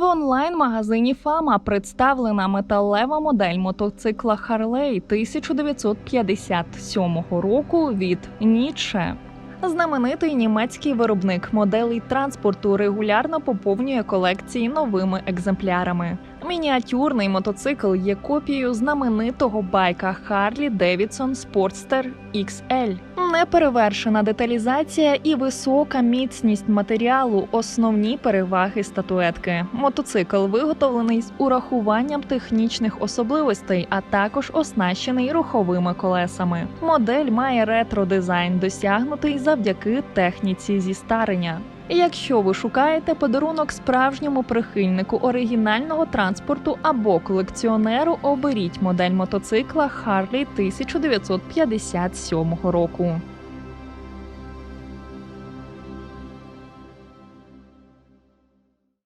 В онлайн-магазині Фама представлена металева модель мотоцикла Харлей 1957 року від Ніче. Знаменитий німецький виробник моделей транспорту регулярно поповнює колекції новими екземплярами. Мініатюрний мотоцикл є копією знаменитого байка Харлі Девідсон Sportster XL. Неперевершена деталізація і висока міцність матеріалу основні переваги статуетки. Мотоцикл виготовлений з урахуванням технічних особливостей, а також оснащений руховими колесами. Модель має ретро-дизайн, досягнутий завдяки техніці зістарення. Якщо ви шукаєте подарунок справжньому прихильнику оригінального транспорту або колекціонеру, оберіть модель мотоцикла Harley 1957 року.